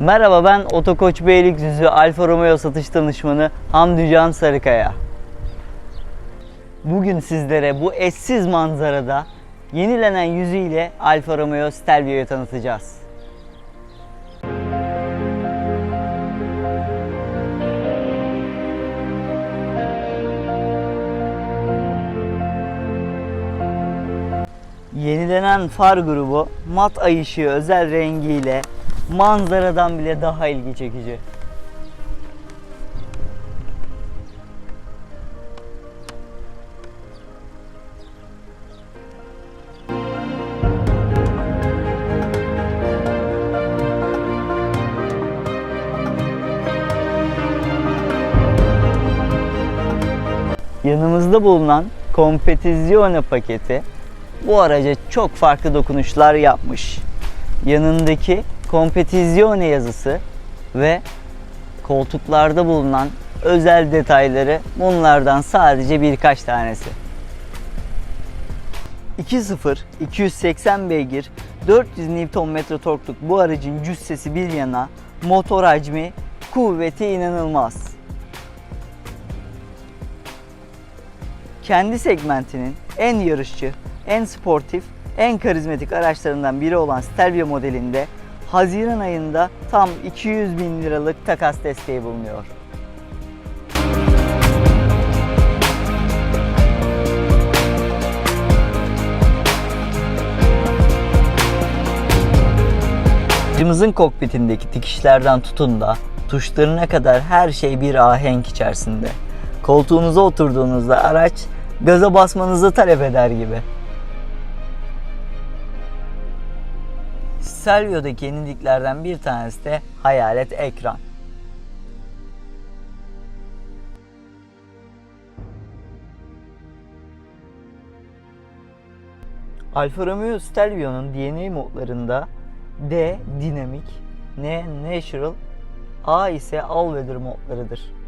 Merhaba ben Otokoç Beylikdüzü Alfa Romeo satış danışmanı Hamdi Can Sarıkaya. Bugün sizlere bu eşsiz manzarada yenilenen yüzüyle Alfa Romeo Stelvio'yu tanıtacağız. Yenilenen far grubu mat ay ışığı özel rengiyle manzaradan bile daha ilgi çekici. Yanımızda bulunan Competizione paketi bu araca çok farklı dokunuşlar yapmış. Yanındaki Competizione yazısı ve koltuklarda bulunan özel detayları bunlardan sadece birkaç tanesi. 2.0 280 beygir 400 Nm torkluk bu aracın cüssesi bir yana motor hacmi kuvveti inanılmaz. kendi segmentinin en yarışçı, en sportif, en karizmatik araçlarından biri olan Stelvio modelinde Haziran ayında tam 200 bin liralık takas desteği bulunuyor. Aracımızın kokpitindeki dikişlerden tutun da tuşlarına kadar her şey bir ahenk içerisinde. Koltuğunuza oturduğunuzda araç gaza basmanızı talep eder gibi. Stelvio'daki yeniliklerden bir tanesi de hayalet ekran. Alfa Romeo Stelvio'nun DNA modlarında D dinamik, N natural, A ise all weather modlarıdır.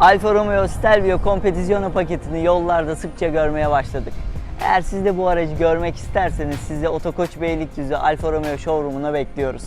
Alfa Romeo Stelvio Competizione paketini yollarda sıkça görmeye başladık. Eğer siz de bu aracı görmek isterseniz sizi Otokoç Beylikdüzü Alfa Romeo showroom'una bekliyoruz.